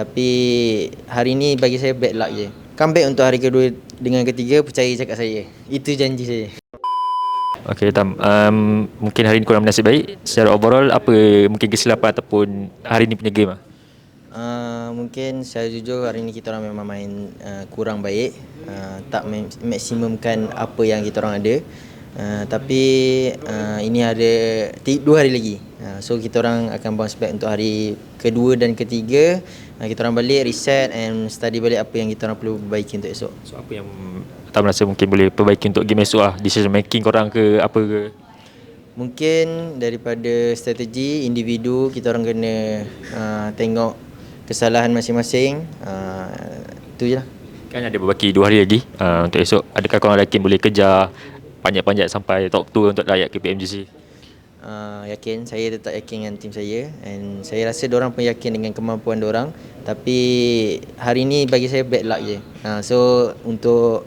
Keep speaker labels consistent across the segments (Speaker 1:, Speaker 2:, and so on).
Speaker 1: Tapi hari ni bagi saya bad luck je. Comeback untuk hari kedua dengan ketiga percaya cakap saya. Itu janji saya.
Speaker 2: Okay Tam, um, mungkin hari ni korang bernasib baik. Secara overall, apa mungkin kesilapan ataupun hari ni punya game lah?
Speaker 1: Uh, mungkin saya jujur hari ni kita orang memang main uh, kurang baik uh, tak ma- maksimumkan apa yang kita orang ada uh, tapi uh, ini ada dua hari lagi uh, so kita orang akan bounce back untuk hari kedua dan ketiga uh, kita orang balik reset and study balik apa yang kita orang perlu perbaiki untuk esok
Speaker 2: So apa yang Tam rasa mungkin boleh perbaiki untuk game esok lah? Decision making korang ke apa ke?
Speaker 1: Mungkin daripada strategi individu kita orang kena uh, tengok kesalahan masing-masing uh, itu je lah
Speaker 2: Kan ada berbaki dua hari lagi uh, untuk esok. Adakah korang yakin boleh kejar panjat-panjat sampai top 2 untuk rakyat KPMGC?
Speaker 1: Uh, yakin saya tetap yakin dengan tim saya and saya rasa orang pun yakin dengan kemampuan orang tapi hari ni bagi saya bad luck je. Uh, so untuk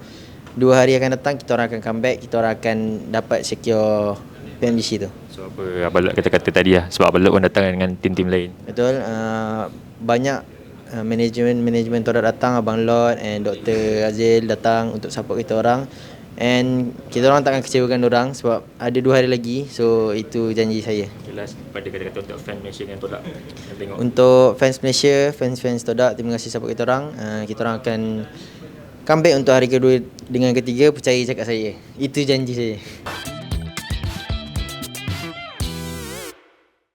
Speaker 1: dua hari akan datang kita orang akan comeback kita orang akan dapat secure PMGC tu.
Speaker 2: So apa Abang kata-kata tadi lah Sebab Abang pun datang dengan tim-tim lain.
Speaker 1: Betul. Uh, banyak uh, manajemen manajemen Torat datang Abang Lot and Dr. Azil datang untuk support kita orang and kita orang takkan kecewakan orang sebab ada dua hari lagi so itu janji saya
Speaker 2: Jelas pada kata-kata untuk fan Malaysia dengan Todak Yang tengok
Speaker 1: Untuk fans Malaysia, fans-fans Todak, terima kasih support kita orang. Uh, kita orang akan comeback untuk hari kedua dengan ketiga, percaya cakap saya. Itu janji saya.